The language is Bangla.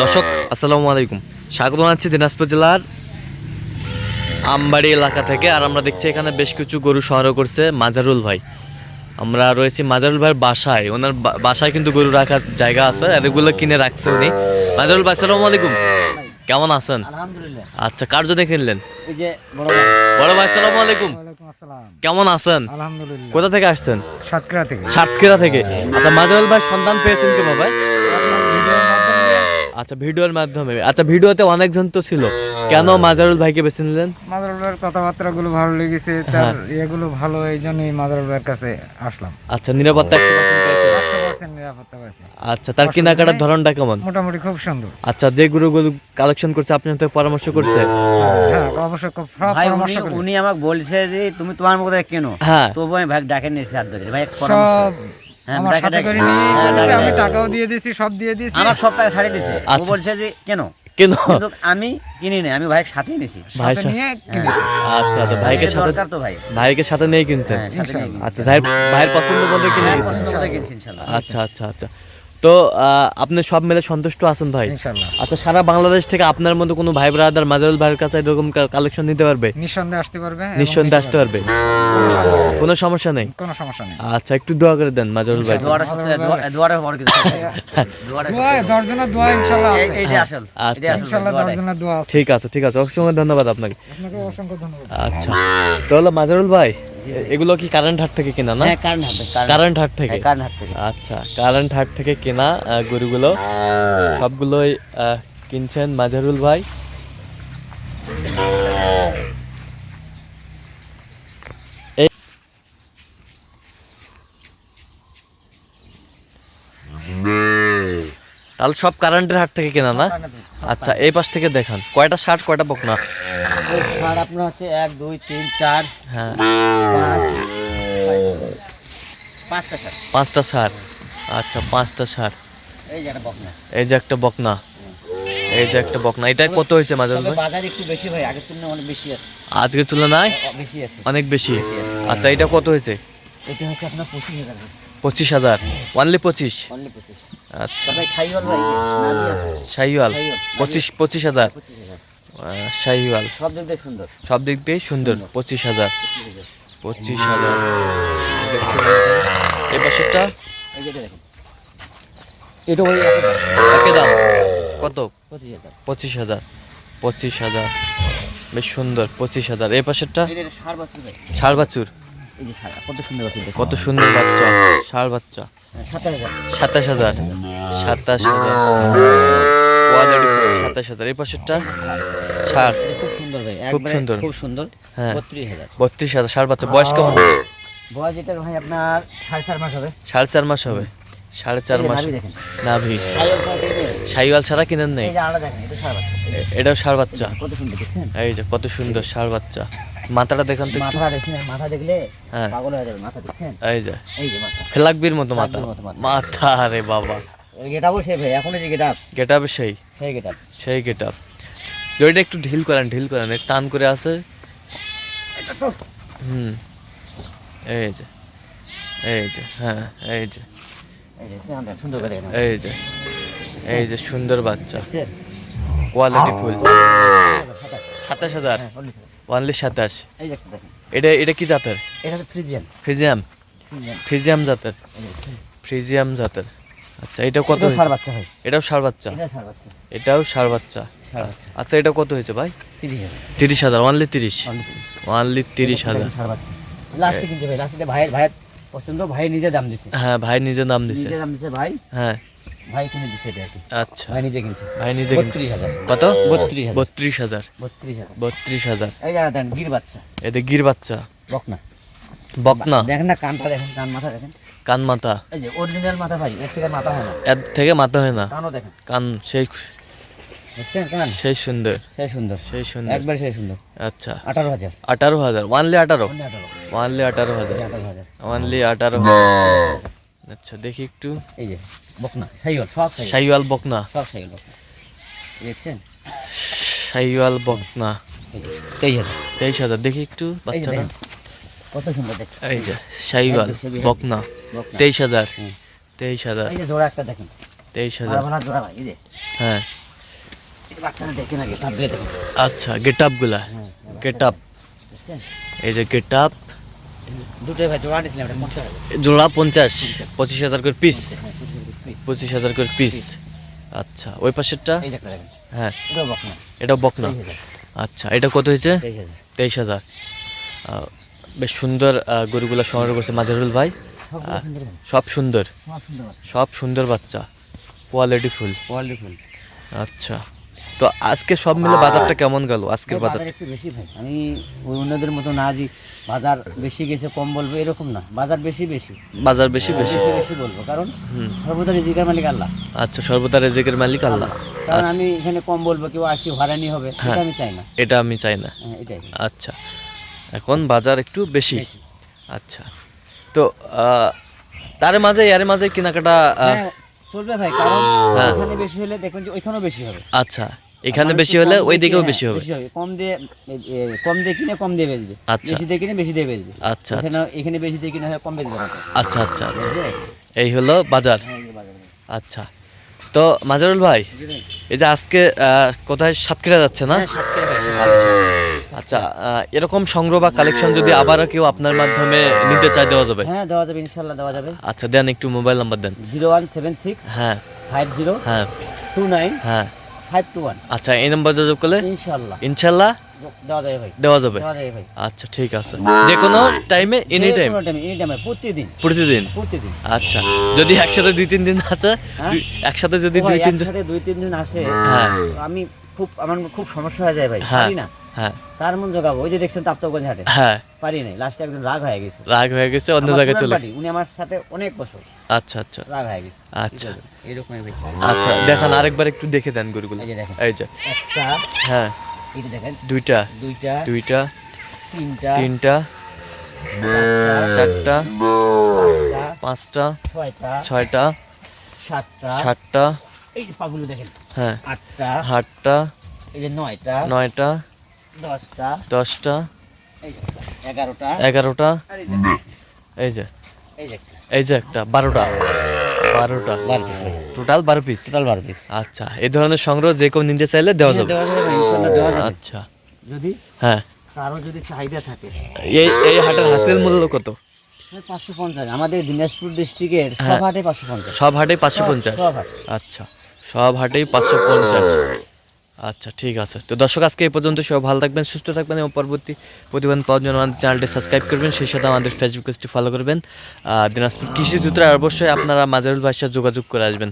দর্শক আসসালামু আলাইকুম। স্বাগত জানাচ্ছি দিনাজপুর জেলার আমবাড়ি এলাকা থেকে আর আমরা দেখছি এখানে বেশ কিছু গরু সংগ্রহ করছে মাজারুল ভাই। আমরা রয়েছি মাজারুল ভাইয়ের বাসায়। ওনার বাসায় কিন্তু গরু রাখার জায়গা আছে আর এগুলো কিনে রাখছে উনি। মাজারুল ভাই আসসালামু আলাইকুম। কেমন আছেন? আলহামদুলিল্লাহ। আচ্ছা কার জন্য কিনলেন? বড় ভাই। বড় ভাই আসসালামু আলাইকুম। কেমন আছেন? আলহামদুলিল্লাহ। কোথা থেকে আসছেন? সাতক্ষীরা থেকে। সাতক্ষীরা থেকে। আচ্ছা মাজারুল ভাই সন্ধান পেয়েছেন কেন ভাই? আচ্ছা ভিডিওর মাধ্যমে। আচ্ছা ভিডিওতে অনেকজন তো ছিল। কেন মাজারুল ভাইকে বেছে নিলেন? মাদার ভাইয়ের কথাবার্তা গুলো ভালো লেগেছে তার এগুলো ভালো এই জন্যই ভাইয়ের কাছে আসলাম। আচ্ছা নিরাপত্তা আচ্ছা তার কেনাকাটার ধরনটা কেমন? মোটামুটি খুব সুন্দর। আচ্ছা যে গরুগুলো কালেকশন করছে আপনি তো পরামর্শ করছে হ্যাঁ উনি আমাকে বলছে যে তুমি তোমার মতো কেন? হ্যাঁ। তবু আমি ভাই ডাকে নিয়েছি হাত ধরে। ভাই সব হ্যাঁ, আমার সাথে করে নিয়ে হ্যাঁ, গেছে, আমি টাকাও দিয়ে দিয়েছি সব দিয়ে দিয়েছি আমাকে সব টাকা ছাড়িয়ে দিছে। ও আচ্ছা। বলছে যে কেন? কেন? কিন্তু আমি কিনি না আমি ভাইয়ের সাথেই নিছি। ভাই সাথে নিয়ে কিনেছি। আচ্ছা আচ্ছা ভাইকে সাথে দরকার তো ভাই। ভাইকে সাথে নিয়ে কিনছেন? হ্যাঁ, সাথে নিয়ে আচ্ছা ভাইয়ের ভাইয়ের পছন্দ মতো কিনে কিনি। গেছেন পছন্দ করে কিনছি ইনশাল্লাহ। আচ্ছা আচ্ছা আচ্ছা। তো আহ, আপনি সব মিলে সন্তুষ্ট আছেন ভাই? আচ্ছা সারা বাংলাদেশ থেকে আপনার মতো কোনো ভাই ব্রাদার মাজারুল ভাইয়ের কাছে এরকম কালেকশন নিতে পারবে? নিঃসন্দেহে আসতে পারবে নিঃসন্দেহে আসতে পারবে? কোনো সমস্যা নেই? কোনো সমস্যা নেই। আচ্ছা একটু দোয়া করে দেন মাজারুল ভাই। দোয়াটা দোয়া- দোয়াটা বড় কিছু দোয়া দশজনের দোয়া ইনশাল্লাহ এই- আছে। এইটা আসল আচ্ছা। দোয়াটাই। দশজনের দোয়া আছে। ঠিক আছে ঠিক আছে। অসংখ্য ধন্যবাদ আপনাকে। আপনাকে অসংখ্য ধন্যবাদ। আচ্ছা। তো হলো মাজারুল ভাই এগুলো কি কারেন্ট হাট থেকে কেনা না? হ্যাঁ কারেন্ট হাট থেকে হ্যাঁ কারেন্ট হাত থেকে। আচ্ছা কারেন্ট হাট থেকে কেনা গরুগুলো। সবগুলোই কিনছেন মাজারুল ভাই। তাহলে সব কারেন্টের হাট থেকে কেনা না? আচ্ছা এই পাশ থেকে দেখান। কয়টা শার্ট কয়টা বকনা? সার আপনার হচ্ছে এক দুই তিন চার হ্যাঁ। পাঁচটা সার পাঁচটা সার আচ্ছা পাঁচটা সার এই যে একটা বকনা। এই যে একটা বকনা। এই যে একটা বকনা। এটা কত হয়েছে তবে ভাই? বাজার একটু বেশি ভাই আগের তুলনায় অনেক বেশি আছে। আজকের তুলনায় বেশি আছে। অনেক বেশি। আচ্ছা এটা কত হয়েছে? এটা হচ্ছে আপনার পঁচিশ হাজার পঁচিশ হাজার। ওয়ানলি পঁচিশ? অনলি পঁচিশ। আচ্ছা। শাহিওয়াল। পঁচিশ পঁচিশ হাজার। শাহিওয়াল। সব দিক দিয়ে সুন্দর। সব দিক দিয়েই সুন্দর পঁচিশ হাজার। পঁচিশ হাজার। এই পাশেরটা? এটা ওই একই দাম কত? পঁচিশ হাজার। পঁচিশ হাজার। বেশ সুন্দর পঁচিশ হাজার। এই পাশেরটা? সার বাছুর কত সুন্দর বাছুর কত সুন্দর বাচ্চা ষাড় বাচ্চা। সাতাশ হাজার। সাতাশ হাজার। সাতাশ হাজার। সাতাশ হাজার। এই পাশেরটা? ষাট খুব সুন্দর ভাই খুব সুন্দর। খুব সুন্দর। হ্যাঁ। বত্রিশ হাজার। বত্রিশ হাজার। ষাট বাচ্চা বয়স কেমন? বয়স এটা ভাই আপনার সাড়ে চার মাস হবে। সাড়ে চার মাস হবে। সাড়ে চার মাস। নাভি সাইওয়াল ছাড়া কিনেন নেই? এই যে আলাদা দেখেন এটা সার বাচ্চা। এটাও এই যে কত সুন্দর ষাড় বাচ্চা। মাথাটা দেখান তো মাথা দেখছেন মাথা দেখলে হ্যাঁ। পাগল হয়ে যাবে মাথা দেখছেন? এই যে। এই যে মাথা। ফেলাকবির মতো মাথা। মতো মাথা। মাথা রে বাবা। ভাই এখন যে গেটাপ গেট আপ সেই। সেই গেটাপ সেই গেট আপ। দড়িটা একটু ঢিল করেন ঢিল করেন টান করে আছে। হুম। এই যে এই যে হ্যাঁ এই যে। এই যে সুন্দর এই যে সুন্দর বাচ্চা। Quality full. সাতাশ। সাতাশ হাজার। হ্যাঁ, সাতাশ। ওয়ানলি সাতাশ। এই যে একটা দেখেন। এটা এটা কি জাতের? এটা হচ্ছে ফ্রিজিয়ান ফ্রিজিয়াম ফ্রিজিয়াম জাতের। ফ্রিজিয়াম জাতের। আচ্ছা এটা কত হয়েছে? সার বাচ্চা ভাই। এটাও সার বাচ্চা? এটাও ষাড় বাচ্চা। আচ্ছা এটা কত হয়েছে ভাই? তিরিশ হাজার। ওয়ানলি তিরিশ। only তিরিশ। হাজার। সার লাস্টে কিনছে ভাই লাস্টে ভাইয়ের ভাইয়ের পছন্দ ভাই নিজে দাম দিছে। হ্যাঁ ভাই নিজে নাম দিছে। নিজে দাম দিছে ভাই। হ্যাঁ। ভাই কিনে দিছে এটা আচ্ছা। ভাই নিজে কিনছে। ভাই নিজে কিনছে। কত? বত্রিশ হাজার। বত্রিশ হাজার। বত্রিশ হাজার। এই যারা দেন গির বাচ্চা। এতে গির বাচ্চা। বকনা। বকনা। দেখেন না কানটা দেখেন কান মাথা দেখেন। কান মাথা। এই যে অরিজিনাল মাথা ভাই এর থেকে মাথা হয় না। এর থেকে মাথা হয় না। কানও দেখেন। কান সেই সেই সুন্দর। সেই সুন্দর। সেই সুন্দর। একবার সেই সুন্দর। আচ্ছা। আঠারো হাজার। আঠারো হাজার। ওয়ানলি আঠারো। ওয়ানলি আঠারো। হাজার। এই আঠারো হাজার। ওয়ানলি আঠারো। আচ্ছা দেখি একটু। এই যে বকনা। সাইওয়াল সব সাইওয়াল বকনা। সব সাইওয়াল বকনা। দেখছেন? বকনা। তেইশ হাজার। তেইশ হাজার। দেখি একটু বাচ্চাটা। দেখেন, কত সুন্দর এই যে শাহিওয়াল বকনা তেইশ হাজার। তেইশ হাজার। এই যে জোড়া একটা দেখেন। তেইশ হাজার। জোড়া ভাই হ্যাঁ। আচ্ছা গেট আপগুলা হ্যাঁ গেট আপ। এই যে গেট আপ। জোড়া পঞ্চাশ পঁচিশ হাজার করে পিস হ্যাঁ পঁচিশ হাজার করে পিস আচ্ছা ওই পাশেরটা? হ্যাঁ। এটা বকনা। আচ্ছা এটা কত হয়েছে? তেইশ হাজার। বেশ সুন্দর গরুগুলা সংগ্রহ করছে মাজারুল ভাই। সব সুন্দর। সব সুন্দর বাচ্চা। কোয়ালিটি ফুল কোয়ালিটি ফুল আচ্ছা। তো আজকে সব মিলে বাজারটা কেমন গেল? আজকের বাজার একটু বেশি ভাই। আমি ওই অন্যদের মতো না যে বাজার বেশি গেছে কম বলব এরকম না। বাজার বেশি বেশি। বাজার বেশি বেশি। বেশি বলব। কারণ সর্বদা রিজিকার মালিক আল্লাহ। আচ্ছা সর্বদা রেজেকের মালিক আল্লাহ। কারণ আমি এখানে কম বলব কেউ আসি হরানি হবে হ্যাঁ। এটা আমি চাই না। এটা আমি চাই না। হ্যাঁ, এটাই। আচ্ছা। এখন বাজার একটু বেশি। আচ্ছা। তো তার মাঝে এর মাঝে কেনাকাটা হ্যাঁ, চলবে ভাই কারণ হ্যাঁ। এখানে বেশি হলে দেখবেন যে ওইখানেও বেশি হবে। আচ্ছা এখানে বেশি হলে ওই দিকেও বেশি হবে। কম দিয়ে কম দিয়ে কিনে কম দিয়ে বেচবে। আচ্ছা। বেশি দিয়ে কিনে বেশি দিয়ে বেচবে। আচ্ছা এখানে এখানে বেশি দিয়ে কিনে হয় কম বেচবে আচ্ছা আচ্ছা আচ্ছা। এই হলো বাজার। হ্যাঁ। আচ্ছা। তো মাজারুল ভাই এই যে আজকে আহ, কোথায় সাতক্ষীরা যাচ্ছে না? হ্যাঁ, আচ্ছা। আচ্ছা এরকম সংগ্রহ বা কালেকশন যদি আবারও কেউ আপনার মাধ্যমে নিতে চায় দেওয়া যাবে? হ্যাঁ দেওয়া যাবে ইনশাল্লাহ দেওয়া যাবে। আচ্ছা দেন একটু মোবাইল নাম্বার দেন। জিরো ওয়ান সেভেন সিক্স হ্যাঁ। ফাইভ জিরো হ্যাঁ। টু নাইন হ্যাঁ। Five two one. আচ্ছা এই নাম্বার যোগাযোগ করলে? ইনশাল্লাহ ইনশাল্লাহ দেওয়া যাবে আচ্ছা ঠিক আছে। যে কোনো টাইমে এনি টাইম প্রতিদিন। প্রতিদিন? প্রতিদিন। আচ্ছা যদি একসাথে দুই তিন দিন আছে হ্যাঁ? একসাথে যদি দুই তিন দুই তিন দিন আসে হ্যাঁ। আমি খুব আমার খুব সমস্যা হয়ে যায় ভাই হ্যাঁ। না। হ্যাঁ। তার মন জোগাবো। ওই যে দেখছেন তাপ্তগঞ্জ হাটে? হ্যাঁ। পারি নাই। লাস্টে একজন রাগ হয়ে গেছে। রাগ হয়ে গেছে অন্য জায়গায় চলে উনি আমার সাথে অনেক বছর। আচ্ছা আচ্ছা। রাগ হয়ে গেছে। আচ্ছা। এরকমই ভাই আচ্ছা দেখান আরেকবার একটু দেখে দেন গরুগুলো। এই যে একটা হ্যাঁ। এটা দেখেন। দুইটা। দুইটা দুইটা। তিনটা তিনটা। চারটা। পাঁচটা। ছয়টা। ছয়টা। সাতটা। সাতটা। এই পাগুলো দেখেন। হ্যাঁ। আটটা। আটটা। এই যে নয়টা। নয়টা। দশটা। দশটা। এগারোটা। এগারোটা। এই যে এই যে। একটা। বারোটা। বারোটা। বারো পিস টোটাল বারো পিস টোটাল বারো পিস আচ্ছা এই ধরনের সংগ্রহ যে কেউ নিতে চাইলে দেওয়া যাবে। দেওয়া যাবে আচ্ছা। যদি হ্যাঁ। কারও যদি চাহিদা থাকে। এই এই হাটের হাসিল মূল্য কত? পাঁচশো পঞ্চাশ। আমাদের দিনাজপুর ডিস্ট্রিক্টের সব হাটে পাঁচশো পঞ্চাশ। সব পাঁচশো পঞ্চাশ? আচ্ছা সব হাটেই পাঁচশো পঞ্চাশ। আচ্ছা ঠিক আছে। তো দর্শক, আজকে এই পর্যন্ত সব ভালো থাকবেন, সুস্থ থাকবেন এবং পরবর্তী প্রতিবেদন পাওয়ার জন্য আমাদের চ্যানেলটি সাবস্ক্রাইব করবেন, সেই সাথে আমাদের ফেসবুক পেজটি ফলো করবেন। আর দিনাজপুর কৃষি সূত্রে অবশ্যই আপনারা মাজারুল ভাইয়ের সাথে যোগাযোগ করে আসবেন।